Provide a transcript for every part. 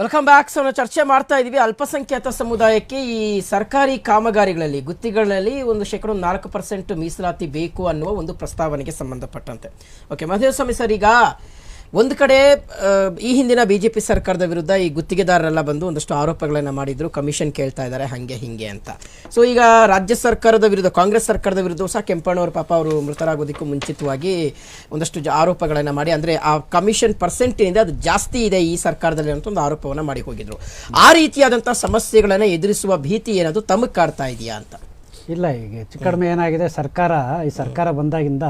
Welcome back so ನಾವು ಚರ್ಚೆ ಮಾಡ್ತಾ ಇದ್ದೀವಿ ಅಲ್ಪಸಂಖ್ಯಾತ ಸಮುದಾಯಕ್ಕೆ ಈ ಸರ್ಕಾರಿ ಕಾಮಗಾರಿಗಳಲ್ಲಿ, ಗುತ್ತಿಗೆಗಳಲ್ಲಿ ಒಂದು ಶೇಕಡ ನಾಲ್ಕು ಪರ್ಸೆಂಟ್ ಮೀಸಲಾತಿ ಬೇಕು ಅನ್ನುವ ಒಂದು ಪ್ರಸ್ತಾವನೆಗೆ ಸಂಬಂಧಪಟ್ಟಂತೆ. ಓಕೆ ಮಹದೇವಸ್ವಾಮಿ ಸರ್, ಈಗ ಒಂದು ಕಡೆ ಈ ಹಿಂದಿನ ಬಿ ಜೆ ಪಿ ಸರ್ಕಾರದ ವಿರುದ್ಧ ಈ ಗುತ್ತಿಗೆದಾರರೆಲ್ಲ ಬಂದು ಒಂದಷ್ಟು ಆರೋಪಗಳನ್ನು ಮಾಡಿದ್ರು. ಕಮಿಷನ್ ಕೇಳ್ತಾ ಇದ್ದಾರೆ ಹಂಗೆ ಹಿಂಗೆ ಅಂತ. ಸೊ ಈಗ ರಾಜ್ಯ ಸರ್ಕಾರದ ವಿರುದ್ಧ ಕಾಂಗ್ರೆಸ್ ಸರ್ಕಾರದ ವಿರುದ್ಧ ಸಹ ಕೆಂಪಣ್ಣವರು ಪಾಪ ಅವರು ಮೃತರಾಗೋದಕ್ಕೂ ಮುಂಚಿತವಾಗಿ ಒಂದಷ್ಟು ಆರೋಪಗಳನ್ನು ಮಾಡಿ ಅಂದರೆ ಆ ಕಮಿಷನ್ ಪರ್ಸೆಂಟಿನಿಂದ ಅದು ಜಾಸ್ತಿ ಇದೆ ಈ ಸರ್ಕಾರದಲ್ಲಿ ಅಂತ ಒಂದು ಆರೋಪವನ್ನು ಮಾಡಿ ಹೋಗಿದ್ರು. ಆ ರೀತಿಯಾದಂಥ ಸಮಸ್ಯೆಗಳನ್ನು ಎದುರಿಸುವ ಭೀತಿ ಏನಾದರೂ ತಮಗೆ ಕಾಡ್ತಾ ಇದೆಯಾ ಅಂತ? ಇಲ್ಲ ಈಗ ಹೆಚ್ಚು ಕಡಿಮೆ ಏನಾಗಿದೆ ಸರ್ಕಾರ ಈ ಸರ್ಕಾರ ಬಂದಾಗಿಂದ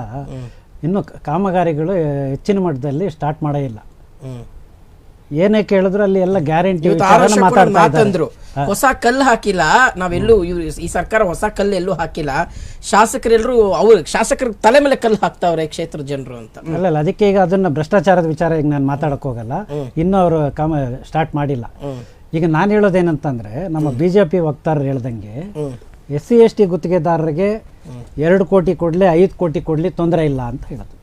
ಇನ್ನು ಕಾಮಗಾರಿಗಳು ಹೆಚ್ಚಿನ ಮಟ್ಟದಲ್ಲಿ ಸ್ಟಾರ್ಟ್ ಮಾಡೇ ಇಲ್ಲ. ಏನೇ ಕೇಳಿದ್ರು ಅಲ್ಲಿ ಎಲ್ಲ ಗ್ಯಾರಂಟಿ ಮಾತಂದ್ರು ಹೊಸ ಕಲ್ಲು ಹಾಕಿಲ್ಲ ನಾವೆಲ್ಲೂ ಇವ್ರು ಈ ಸರ್ಕಾರ ಹೊಸ ಕಲ್ಲು ಎಲ್ಲೂ ಹಾಕಿಲ್ಲ ಶಾಸಕರೆಲ್ಲರೂ ಅವ್ರು ಶಾಸಕರ ತಲೆ ಮೇಲೆ ಕಲ್ಲು ಹಾಕ್ತಾವ್ರೆ ಕ್ಷೇತ್ರ ಜನರು ಅಂತ. ಅಲ್ಲಲ್ಲ ಅದಕ್ಕೆ ಈಗ ಅದನ್ನ ಭ್ರಷ್ಟಾಚಾರದ ವಿಚಾರ ಈಗ ನಾನು ಮಾತಾಡಕ್ ಹೋಗಲ್ಲ. ಇನ್ನೂ ಅವರು ಕಾಮ ಸ್ಟಾರ್ಟ್ ಮಾಡಿಲ್ಲ. ಈಗ ನಾನು ಹೇಳೋದೇನಂತಂದ್ರೆ ನಮ್ಮ ಬಿಜೆಪಿ ವಕ್ತಾರರು ಹೇಳ್ದಂಗೆ ಎಸ್ ಸಿ ಎಸ್ ಟಿ ಗುತ್ತಿಗೆದಾರರಿಗೆ ಎರಡು ಕೋಟಿ ಕೊಡಲಿ ಐದು ಕೋಟಿ ಕೊಡಲಿ ತೊಂದರೆ ಇಲ್ಲ ಅಂತ ಹೇಳೋದು.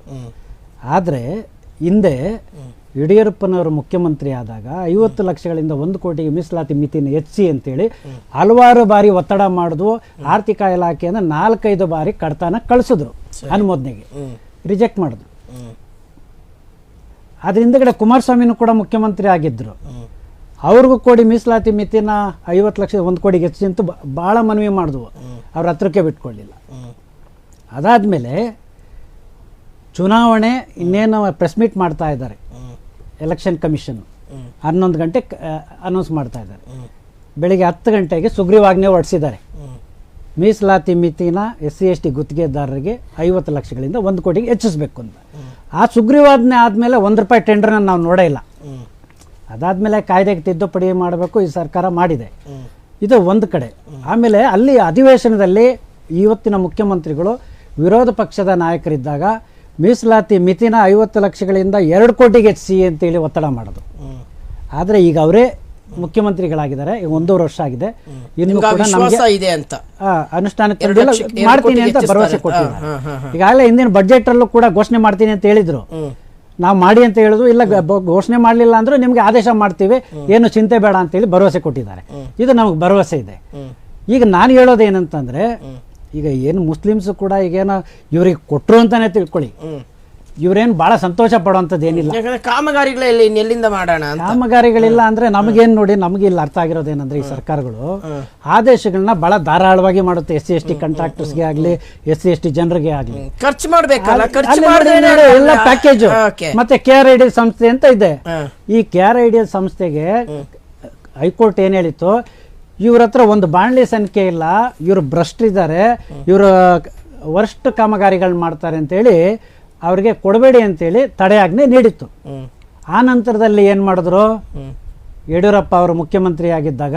ಆದರೆ ಹಿಂದೆ ಯಡಿಯೂರಪ್ಪನವರು ಮುಖ್ಯಮಂತ್ರಿ ಆದಾಗ ಐವತ್ತು ಲಕ್ಷಗಳಿಂದ ಒಂದು ಕೋಟಿಗೆ ಮೀಸಲಾತಿ ಮಿತಿನ ಹೆಚ್ಚಿ ಅಂತೇಳಿ ಹಲವಾರು ಬಾರಿ ಒತ್ತಡ ಮಾಡಿದ್ವು ಆರ್ಥಿಕ ಇಲಾಖೆಯನ್ನು ನಾಲ್ಕೈದು ಬಾರಿ ಕಡತನ ಕಳಿಸಿದ್ರು ಅನುಮೋದನೆಗೆ ರಿಜೆಕ್ಟ್ ಮಾಡಿದ್ರು ಅದ್ರ ಹಿಂದ್ಗಡೆ ಕುಮಾರಸ್ವಾಮಿನೂ ಕೂಡ ಮುಖ್ಯಮಂತ್ರಿ ಆಗಿದ್ರು. ಅವ್ರಿಗೂ ಕೋಡಿ ಮೀಸಲಾತಿ ಮಿತಿನ ಐವತ್ತು ಲಕ್ಷ ಒಂದು ಕೋಟಿಗೆ ಹೆಚ್ಚಿ ಅಂತ ಭಾಳ ಮನವಿ ಮಾಡಿದ್ವು. ಅವ್ರ ಹತ್ರಕ್ಕೆ ಬಿಟ್ಕೊಳ್ಳಿಲ್ಲ ಅದಾದಮೇಲೆ ಚುನಾವಣೆ ಇನ್ನೇನು ಪ್ರೆಸ್ ಮೀಟ್ ಮಾಡ್ತಾ ಇದ್ದಾರೆ. ಎಲೆಕ್ಷನ್ ಕಮಿಷನ್ ಹನ್ನೊಂದು ಗಂಟೆ ಅನೌನ್ಸ್ ಮಾಡ್ತಾ ಇದ್ದಾರೆ. ಬೆಳಿಗ್ಗೆ ಹತ್ತು ಗಂಟೆಗೆ ಸುಗ್ರೀವಾಜ್ಞೆ ಹೊರಡಿಸಿದ್ದಾರೆ. ಮೀಸಲಾತಿ ಮಿತಿನ ಎಸ್ ಸಿ ಎಸ್ ಟಿ ಗುತ್ತಿಗೆದಾರರಿಗೆ ಐವತ್ತು ಲಕ್ಷಗಳಿಂದ ಒಂದು ಕೋಟಿಗೆ ಹೆಚ್ಚಿಸ್ಬೇಕು ಅಂತ. ಆ ಸುಗ್ರೀವಾಜ್ಞೆ ಆದಮೇಲೆ ಒಂದು ರೂಪಾಯಿ ಟೆಂಡರ್ನ ನಾವು ನೋಡೇ ಇಲ್ಲ. ಅದಾದಮೇಲೆ ಕಾಯ್ದೆಗೆ ತಿದ್ದುಪಡಿ ಮಾಡಬೇಕು ಈ ಸರ್ಕಾರ ಮಾಡಿದೆ. ಇದು ಒಂದು ಕಡೆ. ಆಮೇಲೆ ಅಲ್ಲಿ ಅಧಿವೇಶನದಲ್ಲಿ ಇವತ್ತಿನ ಮುಖ್ಯಮಂತ್ರಿಗಳು ವಿರೋಧ ಪಕ್ಷದ ನಾಯಕರಿದ್ದಾಗ ಮೀಸಲಾತಿ ಮಿತಿನ ಐವತ್ತು ಲಕ್ಷಗಳಿಂದ ಎರಡು ಕೋಟಿಗೆ ಹೆಚ್ಚಿಸಿ ಅಂತೇಳಿ ಒತ್ತಡ ಮಾಡೋದು. ಆದರೆ ಈಗ ಅವರೇ ಮುಖ್ಯಮಂತ್ರಿಗಳಾಗಿದ್ದಾರೆ ಈಗ ಒಂದೂವರೆ ವರ್ಷ ಆಗಿದೆ. ಇನ್ನು ಕೂಡ ಇದೆ ಅಂತ. ಲಕ್ಷ- ಮಾಡ್ತೀನಿ ಅಂತ ಭರವಸೆ ಕೊಟ್ಟಿದ್ದಾರೆ. ಈಗಾಗಲೇ ಹಿಂದಿನ ಬಜೆಟ್ ಅಲ್ಲೂ ಕೂಡ ಘೋಷಣೆ ಮಾಡ್ತೀನಿ ಅಂತ ಹೇಳಿದ್ರು. ನಾವು ಮಾಡಿ ಅಂತ ಹೇಳಿದ್ರು ಇಲ್ಲ ಘೋಷಣೆ ಮಾಡಲಿಲ್ಲ ಅಂದ್ರೆ ನಿಮ್ಗೆ ಆದೇಶ ಮಾಡ್ತೀವಿ. ಏನು ಚಿಂತೆ ಬೇಡ ಅಂತೇಳಿ ಭರವಸೆ ಕೊಟ್ಟಿದ್ದಾರೆ. ಇದು ನಮಗೆ ಭರವಸೆ ಇದೆ. ಈಗ ನಾನು ಹೇಳೋದೇನಂತಂದ್ರೆ ಈಗ ಏನು ಮುಸ್ಲಿಮ್ಸ್ ಕೂಡ ಈಗೇನ ಇವ್ರಿಗೆ ಕೊಟ್ರು ಅಂತಾನೆ ತಿಳ್ಕೊಳ್ಳಿ. ಇವ್ರೇನು ಬಹಳ ಸಂತೋಷ ಪಡುವಂಥದ್ದು ಏನಿಲ್ಲ ಯಾಕಂದ್ರೆ ಕಾಮಗಾರಿಗಳೇ ಇಲ್ಲ ಇನ್ನೆಲ್ಲಿಂದ ಮಾಡೋಣ ಕಾಮಗಾರಿಗಳಿಲ್ಲ ಅಂದ್ರೆ ನಮಗೇನು ನೋಡಿ ನಮಗೆ ಇಲ್ಲಿ ಅರ್ಥ ಆಗಿರೋದು ಏನಂದ್ರೆ ಈ ಸರ್ಕಾರಗಳು ಆದೇಶಗಳನ್ನ ಬಹಳ ಧಾರಾಳವಾಗಿ ಮಾಡುತ್ತೆ. ಎಸ್ ಸಿ ಎಸ್ ಟಿ ಕಂಟ್ರಾಕ್ಟರ್ಸ್ಗೆ ಆಗಲಿ ಎಸ್ ಸಿ ಎಸ್ ಟಿ ಜನರಿಗೆ ಆಗಲಿ. ಖರ್ಚು ಮಾಡಬೇಕಲ್ಲ ಎಲ್ಲ ಪ್ಯಾಕೇಜ್ ಮತ್ತೆ ಕೆ ಆರ್ ಐ ಡಿ ಸಂಸ್ಥೆ ಅಂತ ಇದೆ. ಈ ಕೆ ಆರ್ ಐ ಡಿ ಸಂಸ್ಥೆಗೆ ಹೈಕೋರ್ಟ್ ಏನ್ ಹೇಳಿತ್ತು? ಇವ್ರ ಹತ್ರ ಒಂದು ಬಾಣಲಿ ಸಂಖ್ಯೆ ಇಲ್ಲ. ಇವರು ಭ್ರಷ್ಟರಿದ್ದಾರೆ ಇವರು ವರ್ಸ್ಟ್ ಕಾಮಗಾರಿಗಳನ್ನ ಮಾಡ್ತಾರೆ ಅಂತೇಳಿ ಅವ್ರಿಗೆ ಕೊಡಬೇಡಿ ಅಂತೇಳಿ ತಡೆಯಾಜ್ಞೆ ನೀಡಿತ್ತು. ಆ ನಂತರದಲ್ಲಿ ಏನ್ ಮಾಡಿದ್ರು? ಯಡಿಯೂರಪ್ಪ ಅವರು ಮುಖ್ಯಮಂತ್ರಿ ಆಗಿದ್ದಾಗ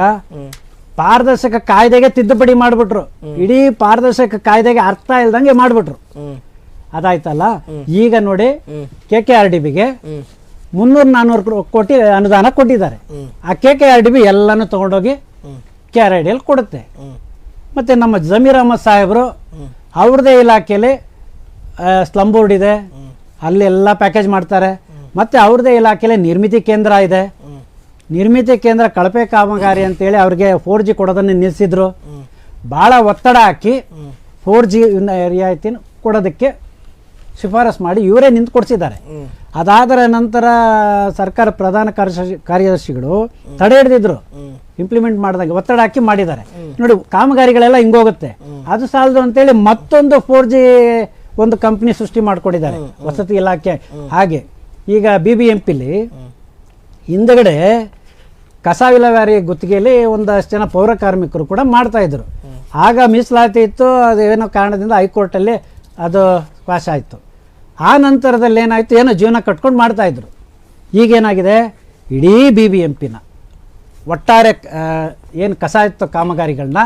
ಪಾರದರ್ಶಕ ಕಾಯ್ದೆಗೆ ತಿದ್ದುಪಡಿ ಮಾಡಿಬಿಟ್ರು. ಇಡೀ ಪಾರದರ್ಶಕ ಕಾಯ್ದೆಗೆ ಅರ್ಥ ಇಲ್ದಂಗೆ ಮಾಡಿಬಿಟ್ರು. ಅದಾಯ್ತಲ್ಲ? ಈಗ ನೋಡಿ. ಕೆ ಕೆ ಆರ್ ಡಿ ಬಿಗೆ ಮುನ್ನೂರು ನಾನ್ನೂರು ಕೋಟಿ ಅನುದಾನ ಕೊಟ್ಟಿದ್ದಾರೆ. ಆ K K R D B ಎಲ್ಲನೂ ತಗೊಂಡೋಗಿ ಕೆ ಆರ್ ಐ ಡಿಯಲ್ಲಿ ಕೊಡುತ್ತೆ ಮತ್ತು ನಮ್ಮ ಜಮೀರ್ ಅಹಮದ್ ಸಾಹೇಬರು ಅವ್ರದ್ದೇ ಇಲಾಖೆಯಲ್ಲಿ ಸ್ಲಮ್ ಬೋರ್ಡ್ ಇದೆ. ಅಲ್ಲಿ ಎಲ್ಲ ಪ್ಯಾಕೇಜ್ ಮಾಡ್ತಾರೆ. ಮತ್ತು ಅವ್ರದ್ದೇ ಇಲಾಖೆಯಲ್ಲಿ ನಿರ್ಮಿತಿ ಕೇಂದ್ರ ಇದೆ. ನಿರ್ಮಿತಿ ಕೇಂದ್ರ ಕಳಪೆ ಕಾಮಗಾರಿ ಅಂತೇಳಿ ಅವ್ರಿಗೆ ಫೋರ್ ಜಿ ಕೊಡೋದನ್ನು ನಿಲ್ಲಿಸಿದ್ರು ಭಾಳ ಒತ್ತಡ ಹಾಕಿ ಫೋರ್ ಜಿ ರಿಯಾಯಿತಿನ ಕೊಡೋದಕ್ಕೆ ಶಿಫಾರಸು ಮಾಡಿ ಇವರೇ ನಿಂತು ಕೊಡಿಸಿದ್ದಾರೆ. ಅದಾದರ ನಂತರ ಸರ್ಕಾರ ಪ್ರಧಾನ ಕಾರ್ಯದರ್ಶಿ ಕಾರ್ಯದರ್ಶಿಗಳು ತಡೆ ಹಿಡಿದಿದ್ರು. ಇಂಪ್ಲಿಮೆಂಟ್ ಮಾಡಿದಾಗ ಒತ್ತಡ ಹಾಕಿ ಮಾಡಿದ್ದಾರೆ. ನೋಡಿ ಕಾಮಗಾರಿಗಳೆಲ್ಲ ಹಿಂಗೋಗುತ್ತೆ ಅದು ಸಾಲದು ಅಂತೇಳಿ ಮತ್ತೊಂದು ಫೋರ್ ಜಿ ಒಂದು ಕಂಪ್ನಿ ಸೃಷ್ಟಿ ಮಾಡಿಕೊಂಡಿದ್ದಾರೆ. ವಸತಿ ಇಲಾಖೆ ಹಾಗೆ. ಈಗ ಬಿ ಬಿ ಎಂ ಪಿಲಿ ಹಿಂದಗಡೆ ಕಸ ವಿಲೇವಾರಿ ಗುತ್ತಿಗೆಯಲ್ಲಿ ಒಂದಷ್ಟು ಜನ ಪೌರ ಕಾರ್ಮಿಕರು ಕೂಡ ಮಾಡ್ತಾ ಇದ್ರು. ಆಗ ಮೀಸಲಾತಿ ಇತ್ತು ಅದು ಏನೋ ಕಾರಣದಿಂದ ಹೈಕೋರ್ಟಲ್ಲಿ ಅದು ಕ್ವಾಶ್ ಆಯಿತು. ಆ ನಂತರದಲ್ಲಿ ಏನಾಯಿತು ಏನೋ ಜೀವನ ಕಟ್ಕೊಂಡು ಮಾಡ್ತಾ ಇದ್ರು. ಈಗೇನಾಗಿದೆ? ಇಡೀ ಬಿ ಬಿ ಎಂ ಪಿನ ಒಟ್ಟಾರೆ ಏನು ಕಸ ಇತ್ತು ಕಾಮಗಾರಿಗಳನ್ನ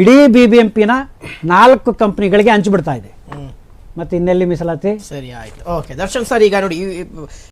ಇಡೀ ಬಿ ಬಿ ಎಂ ಪಿನ ನಾಲ್ಕು ಕಂಪ್ನಿಗಳಿಗೆ ಹಂಚಿಬಿಡ್ತಾ ಇದೆ. ಮತ್ತೆ ಇನ್ನೆಲ್ಲಿ ಮೀಸಲಾತಿ? ಸರಿ ಆಯ್ತು. ಓಕೆ ದರ್ಶನ್ ಸರ್ ಈಗ ನೋಡಿ